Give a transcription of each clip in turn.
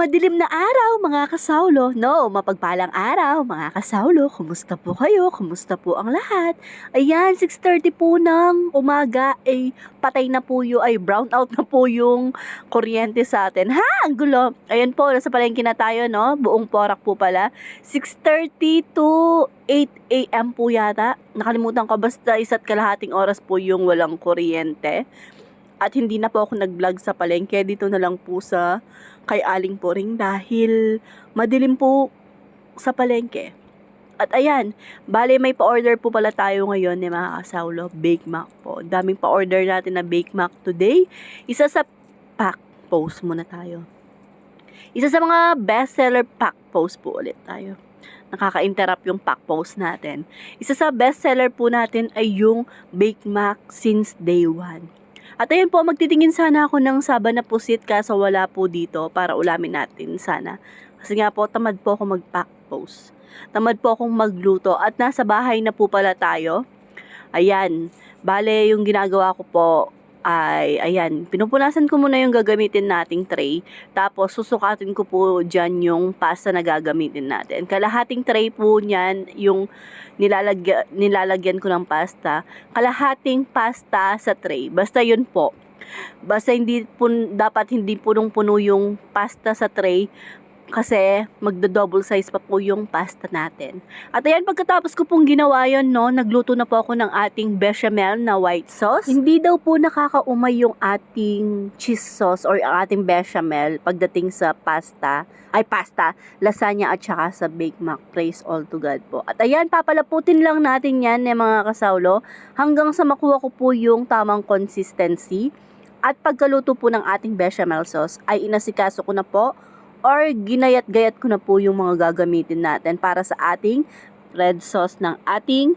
Madilim na araw mga kasawlo. No, mapagpalang araw mga kasawlo. Kumusta po kayo? Kumusta po ang lahat? Ayan, 6.30 po ng umaga ay patay na po yung, ay brown out na po yung kuryente sa atin. Ha, ang gulo. Ayan po, nasa palengke na tayo, no? Buong porak po pala. 6.30 to 8 a.m. po yata. Nakalimutan ko, basta isa't kalahating oras po yung walang kuryente. At hindi na po ako nag-vlog sa palengke. Dito na lang po sa kay Aling Poring dahil madilim po sa palengke. At ayan, bale may pa-order po pala tayo ngayon ni mga kasawlo, Bake Mac po. Daming pa-order natin na Bake Mac today. Isa sa pack post muna tayo. Isa sa mga bestseller pack post po ulit tayo. Nakaka-interrupt yung pack post natin. Isa sa bestseller po natin ay yung Bake Mac since day one. At ayun po, magtitingin sana ako ng saba na pusit kaso wala po dito para ulamin natin sana. Kasi nga po, tamad po ako mag-pack post. Tamad po akong magluto at nasa bahay na po pala tayo. Ayan, bale yung ginagawa ko po ay, ayan, pinupunasan ko muna yung gagamitin nating tray. Tapos, susukatin ko po dyan yung pasta na gagamitin natin. Kalahating tray po niyan, yung nilalagyan, nilalagyan ko ng pasta. Kalahating pasta sa tray. Basta yun po. Basta hindi po, dapat hindi punong-puno yung pasta sa tray kasi magdo-double size pa po yung pasta natin. At ayan, pagkatapos ko pong ginawa yon no, nagluto na po ako ng ating bechamel na white sauce. Hindi daw po nakakaumay yung ating cheese sauce or ang ating bechamel pagdating sa pasta, ay pasta, lasagna at saka sa Bake Mac. Praise all to God po. At ayan, papalaputin lang natin yan eh, mga kasawlo hanggang sa makuha ko po yung tamang consistency. At pagkaluto po ng ating bechamel sauce ay inasikaso ko na po or ginayat-gayat ko na po yung mga gagamitin natin para sa ating red sauce ng ating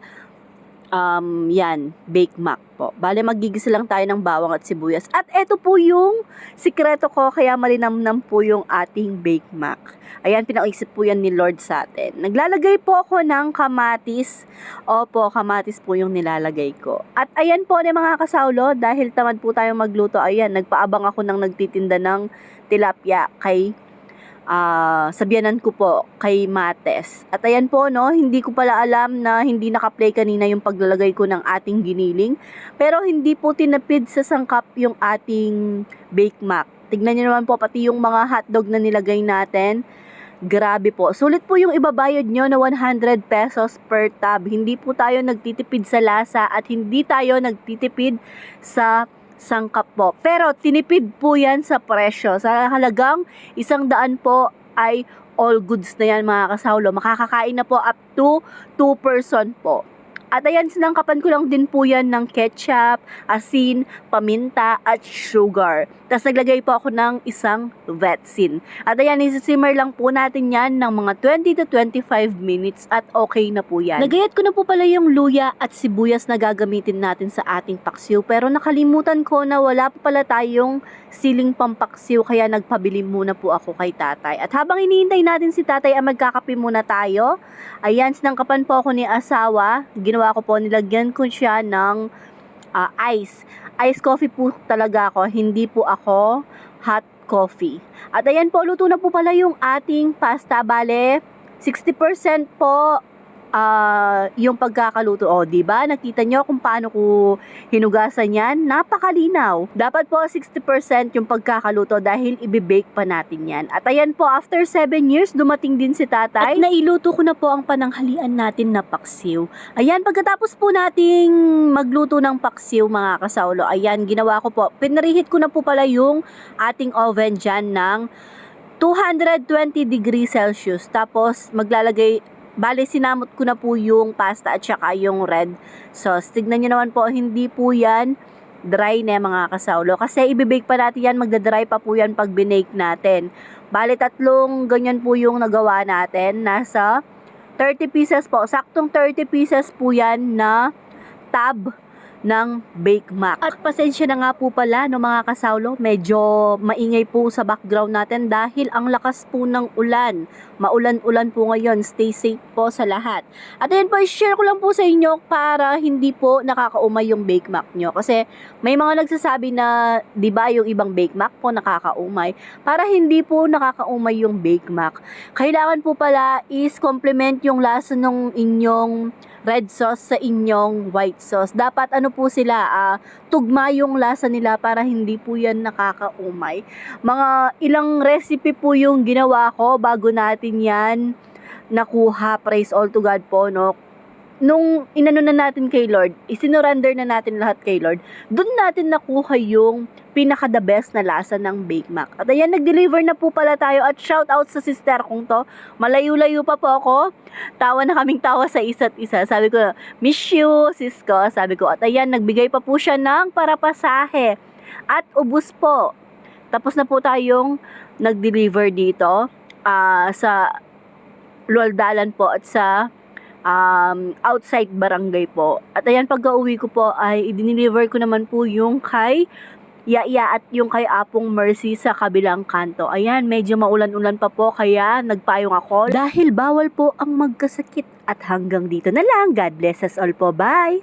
um, yan, bake mac po. Bale, magigisa lang tayo ng bawang at sibuyas. At eto po yung sikreto ko, kaya malinamnam po yung ating bake mac. Ayan, pinaisip po yan ni Lord sa atin. Naglalagay po ako ng kamatis. Opo, kamatis po yung nilalagay ko. At ayan po ni mga kasaulo, dahil tamad po tayong magluto, ayan, nagpaabang ako ng nagtitinda ng tilapia kay uh, sabianan ko po kay Mates. At ayan po, no, hindi ko pala alam na hindi nakaplay kanina yung paglalagay ko ng ating giniling. Pero hindi po tinapid sa sangkap yung ating bake mac. Tignan nyo naman po pati yung mga hotdog na nilagay natin. Grabe po. Sulit po yung ibabayad nyo na 100 pesos per tab. Hindi po tayo nagtitipid sa lasa at hindi tayo nagtitipid sa sangkap po. Pero tinipid po yan sa presyo. Sa halagang isang daan po ay all goods na yan mga kasawlo. Makakakain na po up to 2 person po. At ayan, sinangkapan ko lang din po yan ng ketchup, asin, paminta, at sugar. Tapos naglagay po ako ng isang vetsin. At ayan, isisimmer lang po natin yan ng mga 20 to 25 minutes at okay na po yan. Nagayat ko na po pala yung luya at sibuyas na gagamitin natin sa ating paksiw. Pero nakalimutan ko na wala pa pala tayong siling pampaksiw kaya nagpabili muna po ako kay tatay. At habang iniintay natin si tatay ay magkakape muna tayo. Ayan, sinangkapan po ako ni asawa. Ginawa ko po, nilagyan ko siya ng uh, ice. Ice coffee po talaga ako, hindi po ako hot coffee. At ayan po, luto na po pala yung ating pasta. Bale, 60% po uh, yung pagkakaluto. O, di ba? Nakita nyo kung paano ko hinugasan yan? Napakalinaw. Dapat po 60% yung pagkakaluto dahil ibibake pa natin yan. At ayan po, after 7 years, dumating din si tatay. At nailuto ko na po ang pananghalian natin na paksiw. Ayan, pagkatapos po nating magluto ng paksiw, mga kasaulo, ayan, ginawa ko po. Pinarihit ko na po pala yung ating oven dyan ng 220 degrees Celsius. Tapos, maglalagay Bale, sinamot ko na po yung pasta at saka yung red sauce. Tignan nyo naman po, hindi po yan dry na mga kasaulo. Kasi ibibake pa natin yan, magdadry pa po yan pag binake natin. Bale, tatlong ganyan po yung nagawa natin. Nasa 30 pieces po. Saktong 30 pieces po yan na tab ng Bake Mac. At pasensya na nga po pala no mga kasawlo, medyo maingay po sa background natin dahil ang lakas po ng ulan. Maulan-ulan po ngayon, stay safe po sa lahat. At ayun po, share ko lang po sa inyo para hindi po nakakaumay yung Bake Mac nyo. Kasi may mga nagsasabi na, di ba yung ibang Bake Mac po nakakaumay. Para hindi po nakakaumay yung Bake Mac, kailangan po pala is complement yung lasa ng inyong red sauce sa inyong white sauce. Dapat ano po sila, ah, tugma yung lasa nila para hindi po yan nakakaumay. Mga ilang recipe po yung ginawa ko bago natin yan nakuha. Praise all to God po, no? Nung inano na natin kay Lord, isinorender na natin lahat kay Lord, doon natin nakuha yung pinaka the best na lasa ng Bake Mac. At ayan, nag-deliver na po pala tayo at shout out sa sister kong to. Malayo-layo pa po ako. Tawa na kaming tawa sa isa't isa. Sabi ko, miss you, sis ko. Sabi ko, at ayan, nagbigay pa po siya ng parapasahe. At ubus po. Tapos na po tayong nag-deliver dito ah, sa Lualdalan po at sa um, outside barangay po. At ayan, pagka uwi ko po ay i-deliver ko naman po yung kay Yaya at yung kay Apong Mercy sa kabilang kanto. Ayan, medyo maulan-ulan pa po kaya nagpayong ako dahil bawal po ang magkasakit. At hanggang dito na lang. God bless us all po. Bye!